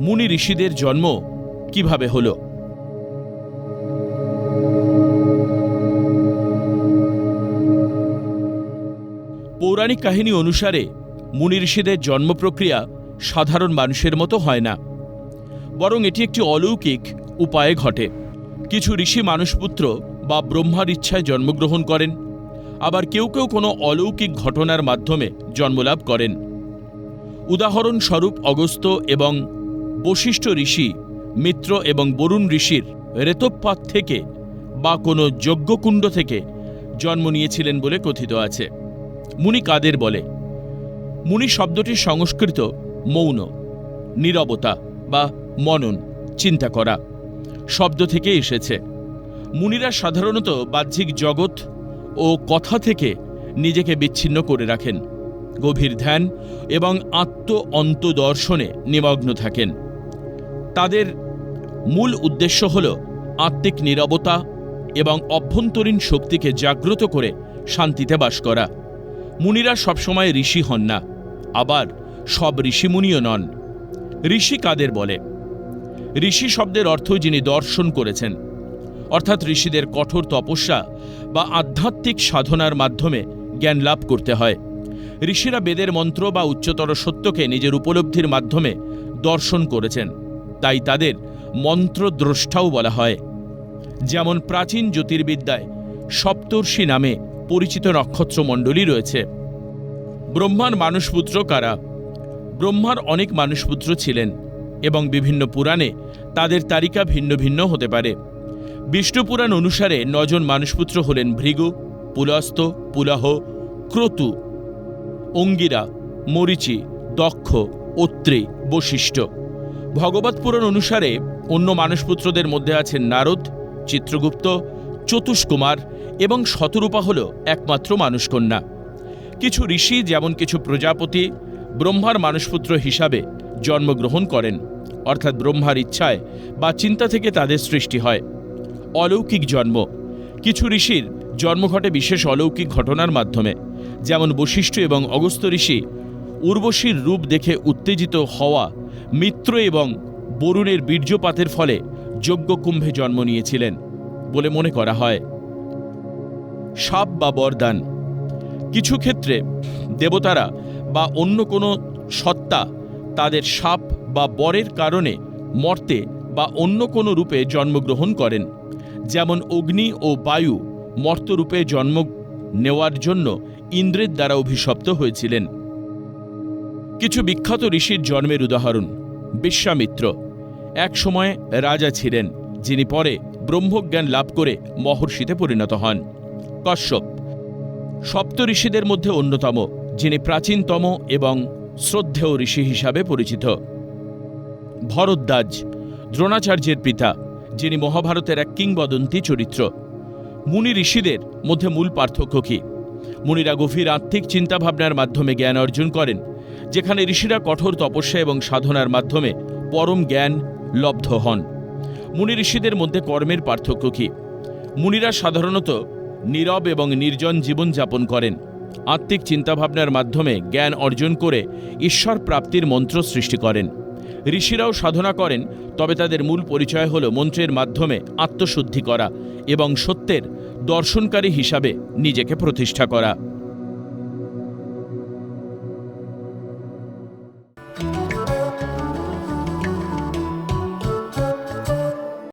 মুনি ঋষিদের জন্ম কীভাবে হল? পৌরাণিক কাহিনী অনুসারে মুনি ঋষিদের জন্ম প্রক্রিয়া সাধারণ মানুষের মতো হয় না। বরং এটি একটি অলৌকিক উপায়ে ঘটে। কিছু ঋষি মানুষপুত্র বা ব্রহ্মার ইচ্ছায় জন্মগ্রহণ করেন, আবার কেউ কেউ কোনো অলৌকিক ঘটনার মাধ্যমে জন্মলাভ করেন। উদাহরণস্বরূপ অগস্ত্য এবং বশিষ্ঠ ঋষি, মিত্র এবং বরুণ ঋষির রেতোপাত থেকে বা কোনো যজ্ঞকুণ্ড থেকে জন্ম নিয়েছিলেন বলে কথিত আছে। মুনি কাদের বলে, মুনি শব্দটি সংস্কৃত মৌন, নীরবতা বা মনন, চিন্তা করা শব্দ থেকে এসেছে। মুনিরা সাধারণত বাহ্যিক জগৎ ও কথা থেকে নিজেকে বিচ্ছিন্ন করে রাখেন, গভীর ধ্যান এবং আত্ম অন্তদর্শনে নিমগ্ন থাকেন। তাদের মূল উদ্দেশ্য হল আত্মিক নীরবতা এবং অভ্যন্তরীণ শক্তিকে জাগ্রত করে শান্তিতে বাস করা। মুনিরা সবসময় ঋষি হন না, আবার সব ঋষিমুনিও নন। ঋষি কাদের বলে? ঋষি শব্দের অর্থ যিনি দর্শন করেছেন, অর্থাৎ ঋষিদের কঠোর তপস্যা বা আধ্যাত্মিক সাধনার মাধ্যমে জ্ঞান লাভ করতে হয়। ঋষিরা বেদের মন্ত্র বা উচ্চতর সত্যকে নিজের উপলব্ধির মাধ্যমে দর্শন করেছেন। তাই তাদের মন্ত্রদ্রষ্টাও বলা হয়। যেমন প্রাচীন জ্যোতির্বিদ্যায় সপ্তর্ষি নামে পরিচিত নক্ষত্রমণ্ডলী রয়েছে। ব্রহ্মার মানুষপুত্র কারা? ব্রহ্মার অনেক মানুষপুত্র ছিলেন এবং বিভিন্ন পুরাণে তাদের তালিকা ভিন্ন ভিন্ন হতে পারে। বিষ্ণু পুরাণ অনুসারে নজন মানুষপুত্র হলেন ভৃগু, পুলস্ত, পুলাহ, ক্রতু, অঙ্গিরা, মরিচি, দক্ষ, অত্রি, বশিষ্ঠ। ভগবত পুরাণ অনুসারে অন্য মানুষপুত্রদের মধ্যে আছেন নারদ, চিত্রগুপ্ত, চতুষ্কুমার এবং শতরূপা হল একমাত্র মানুষকন্যা কিছু ঋষি যেমন কিছু প্রজাপতি ব্রহ্মার মানুষপুত্র হিসাবে জন্মগ্রহণ করেন, অর্থাৎ ব্রহ্মার ইচ্ছায় বা চিন্তা থেকে তাদের সৃষ্টি হয়। অলৌকিক জন্ম। কিছু ঋষির জন্ম ঘটে বিশেষ অলৌকিক ঘটনার মাধ্যমে, যেমন বশিষ্ঠ এবং অগস্ত্য ঋষি উর্বশীর রূপ দেখে উত্তেজিত হওয়া মিত্র এবং বরুণের বীর্যপাতের ফলে যজ্ঞকুম্ভে জন্ম নিয়েছিলেন বলে মনে করা হয়। সাপ বা বরদান। কিছু ক্ষেত্রে দেবতারা বা অন্য কোনো সত্তা তাদের সাপ বা বরের কারণে মর্তে বা অন্য কোনো রূপে জন্মগ্রহণ করেন, যেমন অগ্নি ও বায়ু মর্তরূপে জন্ম নেওয়ার জন্য ইন্দ্রের দ্বারা অভিশপ্ত হয়েছিলেন। কিছু বিখ্যাত ঋষির জন্মের উদাহরণ, বিশ্বামিত্র। এক সময় রাজা ছিলেন, যিনি পরে ব্রহ্মজ্ঞান লাভ করে মহর্ষিতে পরিণত হন। কশ্যপ, সপ্ত ঋষিদের মধ্যে অন্যতম, যিনি প্রাচীনতম এবং শ্রদ্ধেয় ঋষি হিসাবে পরিচিত। ভরদ্বাজ, দ্রোণাচার্যের পিতা, যিনি মহাভারতের এক কিংবদন্তি চরিত্র। মুনি ঋষিদের মধ্যে মূল পার্থক্য কী? মুনিরা গভীর আত্মিক চিন্তাভাবনার মাধ্যমে জ্ঞান অর্জন করেন যেখানে ঋষিরা কঠোর তপস্যা এবং সাধনার মাধ্যমে পরম জ্ঞান লব্ধ হন। মুনি ঋষিদের মধ্যে কর্মের পার্থক্য কী? মুনিরা সাধারণত নীরব এবং নির্জন জীবনযাপন করেন। আত্মিক চিন্তাভাবনার মাধ্যমে জ্ঞান অর্জন করে ঈশ্বর প্রাপ্তির মন্ত্র সৃষ্টি করেন। ঋষিরাও সাধনা করেন, তবে তাদের মূল পরিচয় হল মন্ত্রের মাধ্যমে আত্মশুদ্ধি করা এবং সত্যের দর্শনকারী হিসাবে নিজেকে প্রতিষ্ঠা করা।